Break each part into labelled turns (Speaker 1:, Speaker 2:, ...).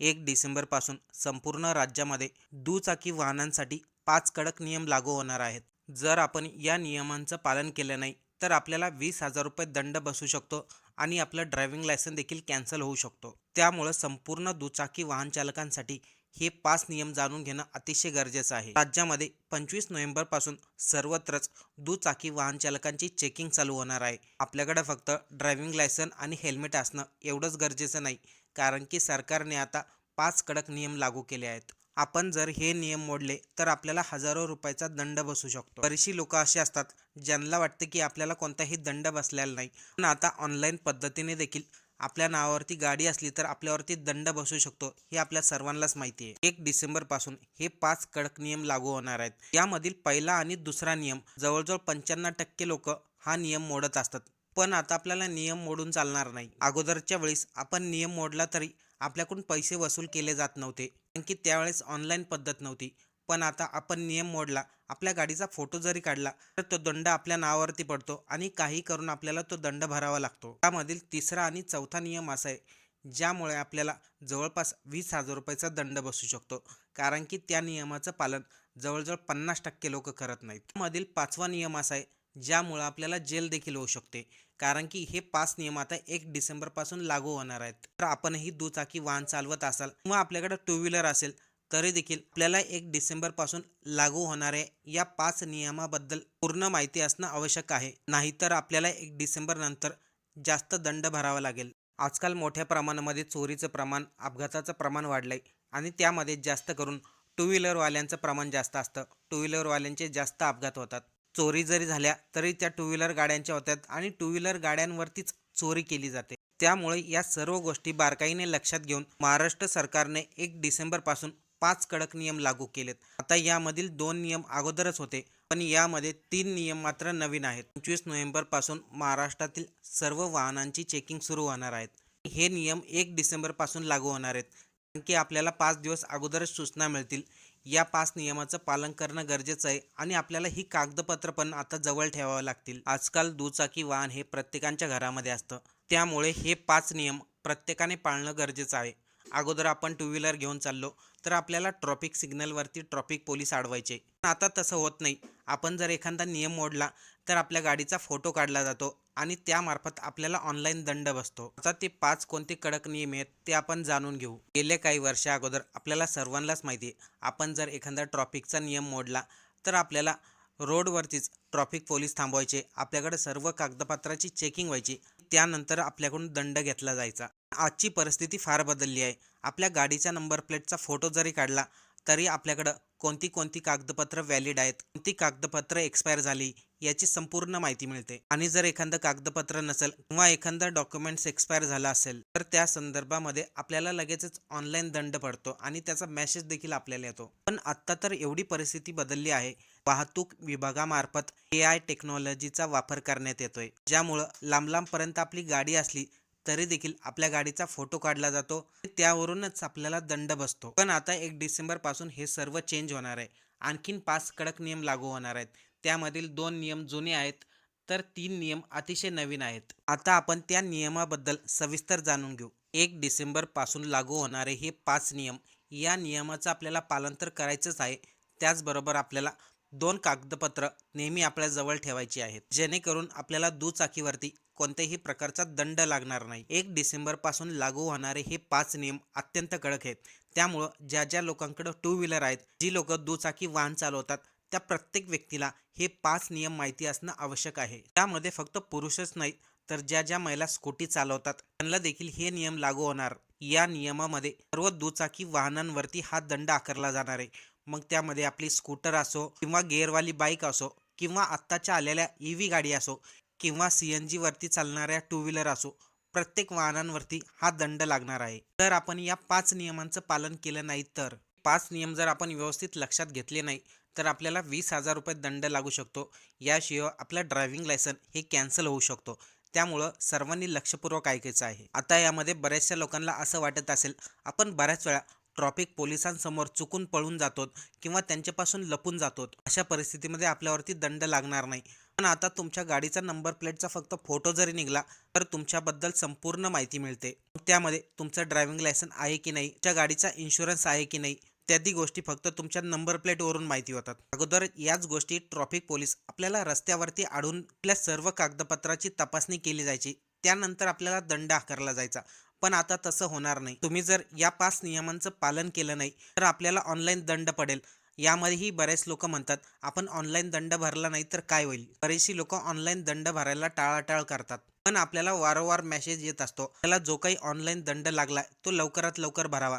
Speaker 1: एक डिसेंबरपासून संपूर्ण राज्यामध्ये दुचाकी वाहनांसाठी पाच कडक नियम लागू होणार आहेत. जर आपण या नियमांचं पालन केलं नाही तर आपल्याला वीस हजार रुपये दंड बसू शकतो आणि आपलं ड्रायव्हिंग लायसन देखील कॅन्सल होऊ शकतो. त्यामुळं संपूर्ण दुचाकी वाहन चालकांसाठी हे पाच नियम जाणून घेणं अतिशय गरजेचं आहे. राज्यामध्ये पंचवीस नोव्हेंबरपासून सर्वत्रच दुचाकी वाहन चालकांची चेकिंग चालू होणार आहे. आपल्याकडे फक्त ड्रायव्हिंग लायसन आणि हेल्मेट असणं एवढंच गरजेचं नाही कारण की सरकारने आता पाच कडक नियम लागू केले आहेत. आपण जर हे नियम मोडले तर आपल्याला हजारो रुपयाचा दंड बसू शकतो. बरीचशी लोक अशी असतात ज्यांना वाटते की आपल्याला कोणताही दंड बसलेला नाही. पण आता ऑनलाईन पद्धतीने देखील आपल्या नावावरती गाडी असली तर आपल्यावरती दंड बसू शकतो हे आपल्या सर्वांनाच माहिती आहे. एक डिसेंबरपासून हे पाच कडक नियम लागू होणार आहेत. यामधील पहिला आणि दुसरा नियम जवळजवळ पंच्याण्णव टक्के लोक हा नियम मोडत असतात. पण आता आपल्याला नियम मोडून चालणार नाही. अगोदरच्या वेळेस आपण नियम मोडला तरी आपल्याकडून पैसे वसूल केले जात नव्हते. कारण की त्यावेळेस ऑनलाईन पद्धत नव्हती. पण आता आपण नियम मोडला आपल्या गाडीचा फोटो जरी काढला तर तो दंड आपल्या नावावरती पडतो आणि काही करून आपल्याला तो दंड भरावा लागतो. त्यामधील तिसरा आणि चौथा नियम असा आहे ज्यामुळे आपल्याला जवळपास वीस हजार रुपयाचा दंड बसू शकतो. कारण की त्या नियमाचं पालन जवळजवळ पन्नास टक्के लोक करत नाहीत. मधील पाचवा नियम असा आहे ज्यामुळं आपल्याला जेल देखील होऊ शकते. कारण की हे पाच नियम आता एक डिसेंबरपासून लागू होणार आहेत. तर आपणही दुचाकी वाहन चालवत असाल किंवा आपल्याकडे टू व्हीलर असेल तरी देखील आपल्याला एक डिसेंबरपासून लागू होणाऱ्या या पाच नियमाबद्दल पूर्ण माहिती असणं आवश्यक आहे. नाहीतर आपल्याला एक डिसेंबर नंतर जास्त दंड भरावा लागेल. आजकाल मोठ्या प्रमाणामध्ये चोरीचं प्रमाण अपघाताचं प्रमाण वाढलंय आणि त्यामध्ये जास्त करून टू व्हीलरवाल्यांचं प्रमाण जास्त असतं. टू व्हीलरवाल्यांचे जास्त अपघात होतात. चोरी जरी झाल्या तरी त्या टू व्हीलर गाड्यांच्या होत्यात आणि टू व्हीलर गाड्यांवरतीच चोरी केली जाते. त्यामुळे या सर्व गोष्टी बारकाईने लक्षात घेऊन महाराष्ट्र सरकारने एक डिसेंबरपासून पाच कडक नियम लागू केलेत. आता यामधील दोन नियम अगोदरच होते पण यामध्ये तीन नियम मात्र नवीन आहेत. पंचवीस नोव्हेंबरपासून महाराष्ट्रातील सर्व वाहनांची चेकिंग सुरू होणार आहेत. हे नियम एक डिसेंबरपासून लागू होणार आहेत. कारण की आपल्याला पाच दिवस अगोदरच सूचना मिळतील या पाच नियमाचं पालन करणं गरजेचं आहे आणि आपल्याला ही कागदपत्र पण आता जवळ ठेवावं लागतील. आजकाल दुचाकी वाहन हे प्रत्येकांच्या घरामध्ये असतं. त्यामुळे हे पाच नियम प्रत्येकाने पाळणं गरजेचं आहे. अगोदर आपण टू व्हीलर घेऊन चाललो तर आपल्याला ट्रॉफिक सिग्नलवरती ट्रॉफिक पोलीस अडवायचे पण आता तसं होत नाही. आपण जर एखादा नियम मोडला तर आपल्या गाडीचा फोटो काढला जातो आणि त्यामार्फत आपल्याला ऑनलाईन दंड बसतो. आता ते पाच कोणते कडक नियम आहेत ते आपण जाणून घेऊ. गेल्या काही वर्षा अगोदर आपल्याला सर्वांनाच माहिती आहे आपण जर एखादा ट्रॉफिकचा नियम मोडला तर आपल्याला रोडवरतीच ट्रॉफिक पोलीस थांबवायचे आपल्याकडे सर्व कागदपत्राची चेकिंग व्हायची त्यानंतर आपल्याकडून दंड घेतला जायचा. आजची परिस्थिती फार बदलली आहे. आपल्या गाडीच्या नंबर प्लेटचा फोटो जरी काढला तरी आपल्याकडं कोणती कोणती कागदपत्र व्हॅलिड आहेत कोणती कागदपत्र एक्सपायर झाली याची संपूर्ण माहिती मिळते. आणि जर एखादं कागदपत्र नसेल किंवा एखादं डॉक्युमेंट्स एक्सपायर झालं असेल तर त्या संदर्भामध्ये आपल्याला लगेचच ऑनलाईन दंड पडतो आणि त्याचा मेसेज देखील आपल्याला येतो. पण आत्ता तर एवढी परिस्थिती बदलली आहे वाहतूक विभागामार्फत ए आय टेक्नॉलॉजीचा वापर करण्यात येतोय ज्यामुळं लांब लांबपर्यंत आपली गाडी असली तरी देखील आपल्या गाडीचा फोटो काढला जातो. त्यावरूनच आपल्याला दंड बसतो. पण आता एक डिसेंबरपासून हे सर्व चेंज होणार आहे. आणखीन पाच कडक नियम लागू होणार आहेत. त्यामधील दोन नियम जुने आहेत तर तीन नियम अतिशय नवीन आहेत. आता आपण त्या नियमाबद्दल सविस्तर जाणून घेऊ. एक डिसेंबरपासून लागू होणारे हे पाच नियम या नियमाचं आपल्याला पालन तर करायचंच आहे. त्याचबरोबर आपल्याला दोन कागदपत्र नेहमी आपल्या जवळ ठेवायची आहेत. जेणेकरून आपल्याला दुचाकीवरती कोणत्याही प्रकारचा दंड लागणार नाही. एक डिसेंबरपासून लागू होणारे हे पाच नियम अत्यंत कडक आहेत. त्यामुळं ज्या ज्या लोकांकडं टू व्हीलर आहेत जी लोक दुचाकी वाहन चालवतात त्या प्रत्येक व्यक्तीला हे पाच नियम माहिती असणं आवश्यक आहे. त्यामध्ये फक्त पुरुषच नाहीत तर ज्या ज्या महिला स्कूटी चालवतात त्यांना देखील हे नियम लागू होणार. या नियमामध्ये सर्व दुचाकी वाहनांवरती हा दंड आकारला जाणार आहे. मग त्यामध्ये आपली स्कूटर असो किंवा गेअरवाली बाईक असो किंवा आत्ताच्या आलेल्या ई व्ही गाडी असो किंवा सी एन जीवरती चालणाऱ्या टू व्हीलर असो प्रत्येक वाहनांवरती हा दंड लागणार आहे. तर आपण या पाच नियमांचं पालन केलं नाही तर पाच नियम जर आपण व्यवस्थित लक्षात घेतले नाही तर आपल्याला वीस हजार रुपये दंड लागू शकतो. याशिवाय आपलं ड्रायव्हिंग लायसन हे कॅन्सल होऊ शकतो. त्यामुळं सर्वांनी लक्षपूर्वक ऐकायचं आहे. आता यामध्ये बऱ्याचशा लोकांना असं वाटत असेल आपण बऱ्याच वेळा ट्रॉफिक पोलिसांसमोर चुकून पळून जातो किंवा त्यांच्यापासून लपून जातो अशा परिस्थितीमध्ये आपल्यावरती दंड लागणार नाही. पण आता तुमच्या गाडीचा नंबर प्लेटचा फक्त फोटो जरी निघाला तर तुमच्याबद्दल संपूर्ण माहिती मिळते. त्यामध्ये तुमचं ड्रायव्हिंग लायसन आहे की नाही त्या गाडीचा इन्शुरन्स आहे की नाही इत्यादी गोष्टी फक्त तुमच्या नंबर प्लेटवरून माहिती होतात. अगोदर याच गोष्टी ट्रॉफिक पोलीस आपल्याला रस्त्यावरती आढळून आपल्या सर्व कागदपत्राची तपासणी केली जायची त्यानंतर आपल्याला दंड आकारला जायचा. पण आता तसं होणार नाही. तुम्ही जर या पाच नियमांचं पालन केलं नाही तर आपल्याला ऑनलाईन दंड पडेल. यामध्येही बरेच लोक म्हणतात आपण ऑनलाईन दंड भरला नाही तर काय होईल? बरेचशी लोक ऑनलाईन दंड भरायला टाळाटाळ करतात. पण आपल्याला वारंवार मेसेज येत असतो त्याला जो काही ऑनलाईन दंड लागलाय तो लवकरात लवकर भरावा.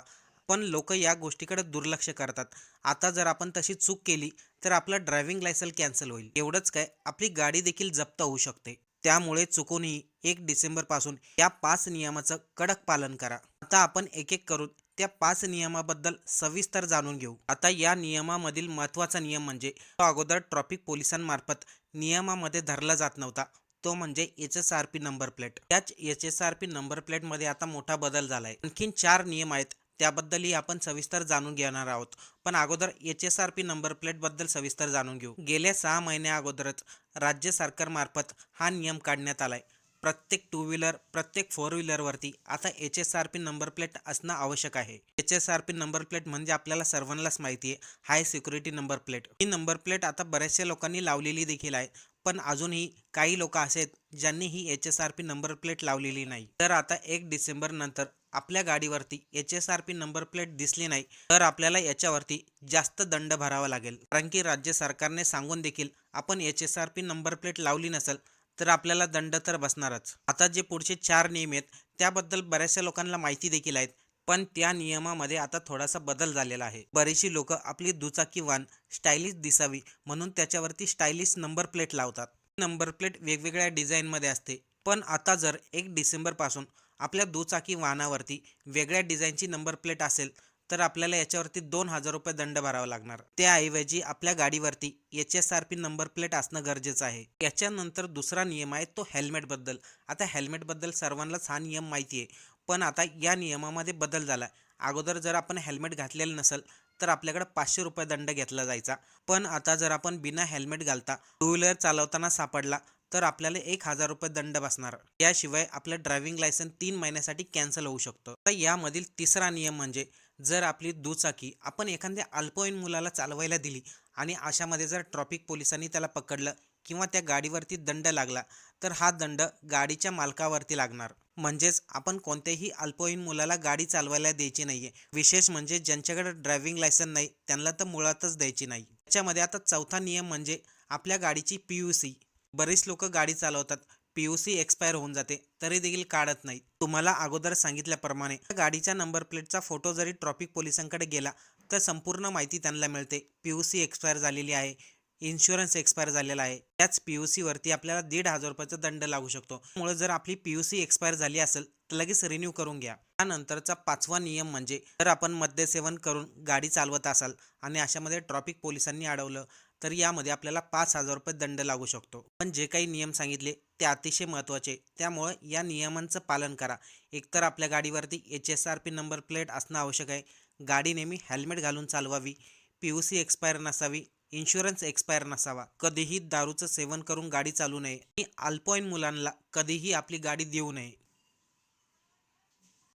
Speaker 1: पण लोक या गोष्टीकडे दुर्लक्ष करतात. आता जर आपण तशी चूक केली तर आपलं ड्रायव्हिंग लायसन कॅन्सल होईल. एवढंच काय आपली गाडी देखील जप्त होऊ शकते. त्यामुळे चुकूनही एक डिसेंबरपासून या पाच नियमाचं कडक पालन करा. आता आपण एक एक करून त्या पाच नियमाबद्दल सविस्तर जाणून घेऊ. आता या नियमामधील महत्त्वाचा नियम म्हणजे तो अगोदर ट्रॉफिक पोलिसांमार्फत नियमामध्ये धरला जात नव्हता. तो म्हणजे H S R P number plate. त्याच H S R P number प्लेटमध्ये आता मोठा बदल झाला आहे आणखीन चार नियम आहेत त्याबद्दलही आपण सविस्तर जाणून घेणार आहोत. पण अगोदर H S R P number प्लेटबद्दल सविस्तर जाणून घेऊ. गेल्या सहा महिन्या अगोदरच राज्य सरकारमार्फत हा नियम काढण्यात आलाय. प्रत्येक टू व्हीलर प्रत्येक फोर व्हीलरवरती आता H S R P number plate असणं आवश्यक आहे. H S R P number plate म्हणजे आपल्याला सर्वांनाच माहिती आहे. हाय सिक्युरिटी नंबर प्लेट ही नंबर प्लेट आता बऱ्याचशा लोकांनी लावलेली देखील आहे. पण अजूनही काही लोक असे आहेत ज्यांनी ही H S R P number plate लावलेली नाही. तर आता एक डिसेंबर नंतर आपल्या गाडीवरती H S R P number plate दिसली नाही तर आपल्याला याच्यावरती जास्त दंड भरावा लागेल. कारण की राज्य सरकारने सांगून देखील आपण H S R P number plate लावली नसेल तर आपल्याला दंड तर बसणारच. आता जे पुढचे चार नियम आहेत त्याबद्दल बऱ्याचशा लोकांना माहिती देखील आहेत पण त्या नियमामध्ये आता थोडासा बदल झालेला आहे. बरीचशी लोक आपली दुचाकी वाहन स्टायलिश दिसावी म्हणून त्याच्यावरती स्टायलिश नंबर प्लेट लावतात. नंबर प्लेट वेगवेगळ्या डिझाईनमध्ये असते पण आता जर एक डिसेंबरपासून आपल्या दुचाकी वाहनावरती वेगळ्या डिझाईनची नंबर प्लेट असेल तर आपल्याला याच्यावरती दोन हजार रुपये दंड भरावा लागणार. त्याऐवजी आपल्या गाडीवरती H S R P number plate असणं गरजेचं आहे. याच्यानंतर दुसरा नियम आहे तो हेल्मेटबद्दल आता हेल्मेटबद्दल सर्वांनाच हा नियम माहिती आहे. पण आता या नियमामध्ये बदल झाला अगोदर जर आपण हेल्मेट घातलेलं नसेल तर आपल्याकडे पाचशे रुपये दंड घेतला जायचा. पण आता जर आपण बिना हेल्मेट घालता टू व्हीलर चालवताना सापडला तर आपल्याला एक हजार रुपये दंड बसणार. याशिवाय आपलं ड्रायव्हिंग लायसन तीन महिन्यासाठी कॅन्सल होऊ शकतं. तर यामधील तिसरा नियम म्हणजे जर आपली दुचाकी आपण एखाद्या अल्पवयीन मुलाला चालवायला दिली आणि अशामध्ये जर ट्रॉफिक पोलिसांनी त्याला पकडलं किंवा त्या गाडीवरती दंड लागला तर हा दंड गाडीच्या मालकावरती लागणार. म्हणजेच आपण कोणत्याही अल्पवयीन मुलाला गाडी चालवायला द्यायची नाहीये. विशेष म्हणजे ज्यांच्याकडे ड्रायव्हिंग लायसन नाही त्यांना तर मुळातच द्यायची नाही. त्याच्यामध्ये आता चौथा नियम म्हणजे आपल्या गाडीची पी यू सी. बरीच लोक गाडी चालवतात. पी यू सी एक्सपायर होऊन जाते तरी देखील काढत नाही तुम्हाला अगोदर सांगितल्याप्रमाणे गाडीच्या नंबर प्लेटचा फोटो जरी ट्रॉफिक पोलिसांकडे गेला तर संपूर्ण माहिती त्यांना मिळते. पी यू सी एक्सपायर झालेली आहे इन्शुरन्स एक्सपायर झालेला आहे. त्याच पी यू सीवरती आपल्याला दीड हजार रुपयाचा दंड लागू शकतो. त्यामुळे जर आपली पी यू सी एक्सपायर झाली असेल तर लगेच रिन्यू करून घ्या. त्यानंतरचा पाचवा नियम म्हणजे जर आपण मद्यसेवन करून गाडी चालवत असाल आणि अशामध्ये ट्रॉफिक पोलिसांनी अडवलं तर यामध्ये आपल्याला पाच हजार रुपये दंड लागू शकतो. पण जे काही नियम सांगितले ते अतिशय महत्त्वाचे. त्यामुळे या नियमांचं पालन करा. एकतर आपल्या गाडीवरती H S R P number plate असणं आवश्यक आहे. गाडी नेहमी हेल्मेट घालून चालवावी. पी यू सी एक्सपायर नसावी. इन्शुरन्स एक्सपायर नसावा. कधीही दारूचं सेवन करून गाडी चालू नये. आणि अल्पवयीन मुलांना कधीही आपली गाडी देऊ नये.